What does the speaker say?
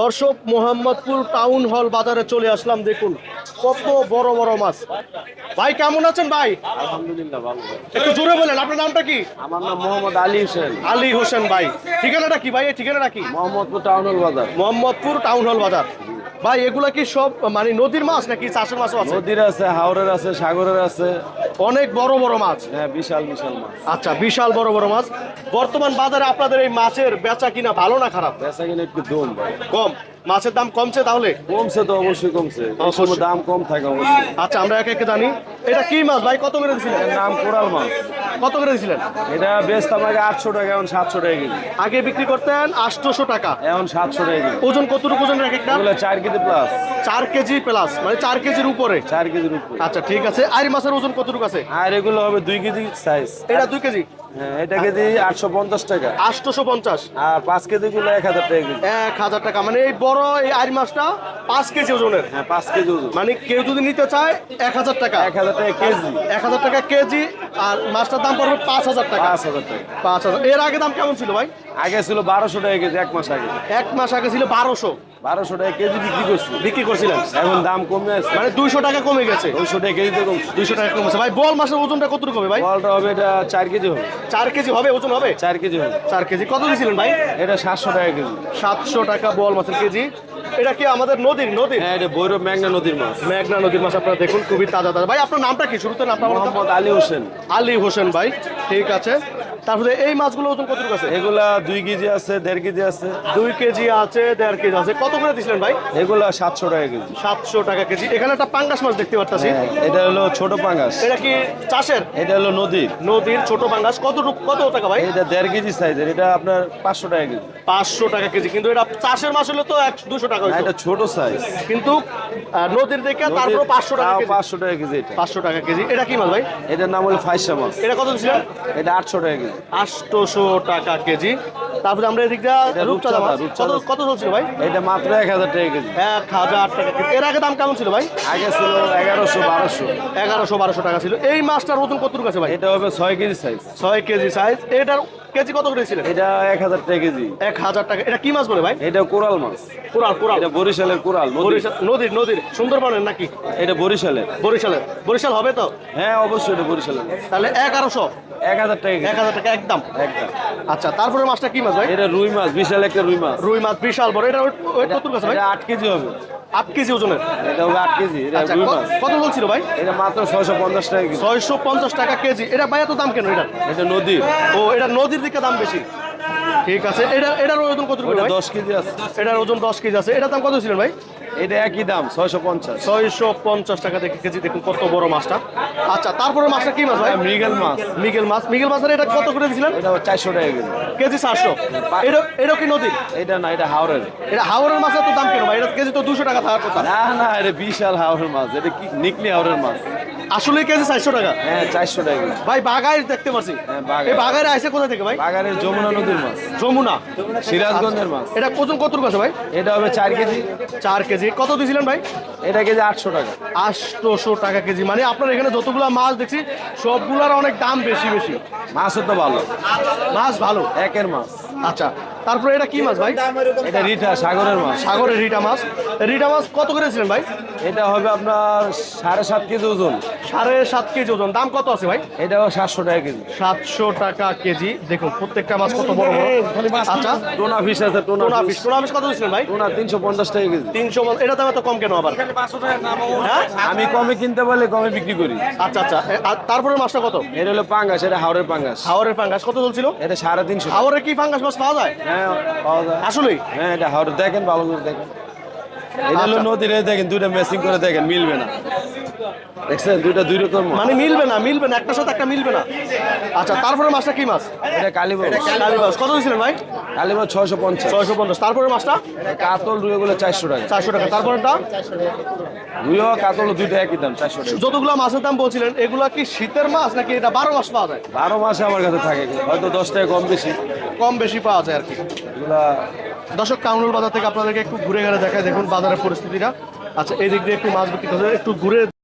দর্শক Mohammadpur town hall বাজারে চলে আসলাম দেখুন কত বড় বড় মাছ। ভাই কেমন আছেন ভাই? আলহামদুলিল্লাহ ভালো। একটু জোরে বলেন আপনার নামটা কি? আমার নাম মোহাম্মদ আলী হোসেন। আলী হোসেন ভাই ঠিকানাটা কি ভাই? ঠিকানাটা কি? মোহাম্মদপুর টাউন হল বাজার। মোহাম্মদপুর টাউন হল বাজার। ভাই এগুলা কি সব মানে নদীর মাছ নাকি চাষের মাছও আছে? নদীর আছে হাওরের আছে সাগরের আছে। অনেক বড় বড় মাছ? হ্যাঁ বিশাল বিশাল মাছ। আচ্ছা বিশাল বড় বড় মাছ। বর্তমান বাজারে আপনাদের এই মাছের বেচা কিনা ভালো না খারাপ? বেচা কিনা একটু দম কম। মাছের দাম কমছে তাহলে? কমছে তো অবশ্যই কমছে। অবশ্যই। দাম কম থাকে অবশ্যই। আচ্ছা আমরা একে একে জানি। এটা কি মাছ ভাই? কত করে দিছিলেন? এর নাম কোরাল মাছ। কত করে দিছিলেন? এটা বেচতাম আগে আটশো টাকা এখন সাতশো টাকা কেজি। আগে বিক্রি করতেন আটশোশো টাকা। এখন সাতশো টাকা কেজি। ওজন কতটুকু ওজন এক একটা? চার কেজি প্লাস চার কেজি প্লাস মানে চার কেজির উপরে। চার কেজির উপরে। আচ্ছা ঠিক আছে। আর মাছের ওজন কতটুকু আছে? আর এগুলো হবে দুই কেজি সাইজ এটা দুই কেজি? এটা কেজি আটশো পঞ্চাশ টাকা। পঞ্চাশ। আর পাঁচ কেজি গুলো এক হাজার টাকা কেজি। এক হাজার টাকা। মানে এই বড় এই আর মাছটা পাঁচ কেজি ওজনের। হ্যাঁ পাঁচ কেজি ওজন। মানে কেউ যদি নিতে চায় এক হাজার টাকা। এক হাজার টাকা কেজি। এক হাজার টাকা কেজি আর মাছটার দাম পড়বে পাঁচ হাজার টাকা। পাঁচ হাজার টাকা। পাঁচ হাজার। এর আগে দাম কেমন ছিল ভাই? আগে ছিল বারোশো টাকা কেজি এক মাস আগে। এক মাস আগে ছিল বারোশো। বারোশো টাকা কেজি বিক্রি করছি। বিক্রি করছিলেন? এখন দাম কমে আছে। মানে দুইশো টাকা কমে গেছে। দুশো টাকা কেজিতে কমছে। দুইশো টাকা কমেছে ভাই বল মাছের ওজনটা কতটুকু হবে ভাই? বলটা হবে এটা চার কেজি হবে। চার কেজি হবে ওজন হবে? চার কেজি হবে। চার কেজি। কত দিয়েছিলেন ভাই? এটা সাতশো টাকা কেজি। সাতশো টাকা বল মাছের কেজি। এটা কি আমাদের নদীর নদীর? হ্যাঁ এটা বৈরব মেঘনা নদীর মাছ। মেঘনা নদীর মাছ আপনারা দেখুন খুবই তাজা তাজা। ভাই আপনার নামটা কি? শুরুতে নামটা। মোহাম্মদ আলী হোসেন। আলী হোসেন ভাই ঠিক আছে। তারপরে এই মাছগুলো ওজন কতটুকু আছে? এগুলা দুই কেজি আছে দেড় কেজি আছে। দুই কেজি আছে দেড় কেজি আছে। কত করে দিছিলেন ভাই? এগুলা সাতশো টাকা কেজি। সাতশো টাকা কেজি। এখানে একটা পাঙ্গাস মাছ দেখতে পারতাছি। হ্যাঁ এটা হলো ছোট পাঙ্গাস। এটা কি চাষের? এটা হলো নদীর। নদীর ছোট পাঙ্গাস। কত কত টাকা ভাই? এটা দেড় কেজি সাইজের। এটা আপনার পাঁচশো টাকা কেজি। পাঁচশো টাকা কেজি। কিন্তু এটা চাষের মাছ হলে তো এক দুশো টাকা না, এটা ছোট সাইজ কিন্তু নদীর দেখে তারপরে পাঁচশো টাকা পাঁচশো টাকা কেজি এটা। পাঁচশো টাকা কেজি। এটা কি মাছ ভাই? এটার নাম হলো ফাইসা মাছ। এটা কত ছিলেন এটা আটশো টাকা কেজি। আটশোশো টাকা কেজি। তারপরে আমরা এদিকটা রূপচাঁদা কত কত চলছিল ভাই? এটা মাত্র এক হাজার টাকা কেজি। এক হাজার টাকা কেজি। এর আগে দাম কেমন ছিল ভাই? আগে ছিল এগারোশো বারোশো। এগারোশো বারোশো টাকা ছিল। এই মাছটার ওজন কতটুকু আছে ভাই? এটা হবে ছয় কেজি সাইজ ছয় কেজি সাইজ এটার কেজি কত করে ছিলেন এটা এক হাজার টাকা কেজি। এক হাজার টাকা। এটা কি মাছ বলে ভাই? এটা কোরাল মাছ। কোরাল কোরাল। এটা বরিশালের কোরাল। বরিশাল নদীর নদীর। সুন্দরবনের নাকি? এটা বরিশালের। বরিশালের। বরিশাল হবে তো? হ্যাঁ অবশ্যই এটা বরিশালের তাহলে এগারোশো। এক হাজার টাকা এক হাজার টাকা একদম। একদম। আচ্ছা তারপরে মাছটা কি মাছ ভাই? এটা রুই মাছ বিশাল একটা রুই মাছ। রুই মাছ বিশাল বড়। এটা ওয়েট কত আছে ভাই? আট কেজি হবে। আট কেজি ওজনের? এটা হবে আট কেজি এটা আচ্ছা রুই মাছ। কত বলছিল ভাই? এটা মাত্র ছয়শো পঞ্চাশ টাকা ছয়শো পঞ্চাশ টাকা কেজি। এটা ভাই এত দাম কেন এটা? এটা নদীর। ও এটা নদীর দিকে দাম বেশি। ঠিক আছে। এটা এটার ওজন কত ওটা দশ কেজি আছে। এটার ওজন দশ কেজি আছে। এটার দাম কত ছিলেন ভাই? এটা একই দাম ছয়শো পঞ্চাশ। ছয়শো পঞ্চাশ টাকা দেখে কেজি। দেখুন কত বড় মাছটা। আচ্ছা তারপরে মাছটা কি মাছ ভাই? মৃগেল মাছ। মিগেল মাছ। মিগেল মাছের এটা কত করে দিয়েছিলেন? এটা চারশো টাকা কেজি। কেজি চারশো। এটা এটা কি নদীর এটা না এটা হাওড়ের এটা হাওড়ের মাছের তো দাম কেন ভাই? এটা কেজি তো দুশো টাকা থাকার কথা। না না এটা বিশাল হাওড়ের মাছ। এটা কি নিকলি হাওড়ের মাছ। আসলে কেজি চারশো টাকা? হ্যাঁ চারশো টাকা ভাই বাগাই দেখতে পাচ্ছি হ্যাঁ, বাগাই। এই বাগারে আসে কোথা থেকে ভাই? বাগানের যমুনা নদীর মাছ। যমুনা? সিরাজগঞ্জের মাছ। এটা ওজন কত আছে ভাই? এটা হবে চার কেজি। চার কেজি। কত দিয়েছিলেন ভাই? এটা কেজি আটশো টাকা। আটশোশো টাকা কেজি। মানে আপনার এখানে যতগুলা মাছ দেখছি সবগুলার অনেক দাম বেশি বেশি। মাছও তো ভালো। মাছ ভালো? একের মাছ। আচ্ছা তারপরে এটা কি মাছ ভাই? এটা রিটা সাগরের মাছ। সাগরের রিটা মাছ। রিটা মাছ কত করেছিলেন ভাই? এটা হবে আপনার সাড়ে সাত কেজি ওজন। সাড়ে সাত কেজি ওজন। দাম কত আছে ভাই? এটাও সাতশো টাকা কেজি। সাতশো টাকা কেজি। দেখুন প্রত্যেকটা মাছ কত বড় বড়। আচ্ছা। টোনা ফিশ আছে টোনা ফিশ টোনা ফিশ কত দিয়েছিলেন ভাই? টোনা তিনশো পঞ্চাশ টাকা কেজি। তিনশো এটা দাম এত কম কেন আবার? হ্যাঁ? আমি কমে কিনতে পারলে কমে বিক্রি করি। আচ্ছা আচ্ছা। তারপরে মাছটা কত? এটা হলো পাঙ্গাস এটা হাওড়ের পাঙ্গাস। হাওরের পাঙ্গাস। কত চলছিল? এটা সাড়ে তিনশো হাওরে কি ফাঙ্গাস মাছ পাওয়া যায়? হ্যাঁ পাওয়া যায়। আসলেই? হ্যাঁ এটা হাওড়ে দেখেন ভালো করে দেখেন। এটা হলো আচ্ছা। নদীর দেখেন দুইটা ম্যাচিং করে দেখেন মিলবে না। দেখছেন দুইটা দুই রকম মানে মিলবে না মিলবে না একটার সাথে একটা মিলবে না। আচ্ছা তারপরে মাছটা কি মাছ? এটা কালীবাস কত দিয়েছিলেন ভাই? কালীবাস ছয়শো পঞ্চাশ। ছয়শো পঞ্চাশ। তারপরে মাছটা? কাতল চারশো টাকা। চারশো টাকা। তারপরেটা রুইও কাতল দুইটা একই দাম চারশো টাকা। যতগুলো মাছের দাম বলছিলেন এগুলা কি শীতের মাছ নাকি এটা বারো মাস পাওয়া যায়? বারো মাসে আমার কাছে থাকে হয়তো দশ টাকা কম বেশি। কম বেশি পাওয়া যায় আর কি। এগুলা দর্শক কাউনুল বাজার থেকে আপনাদেরকে একটু ঘুরে গেলে দেখায় দেখুন বাজারের পরিস্থিতিটা। আচ্ছা এই দিক দিয়ে একটু মাছ বিক্রি করতে একটু ঘুরে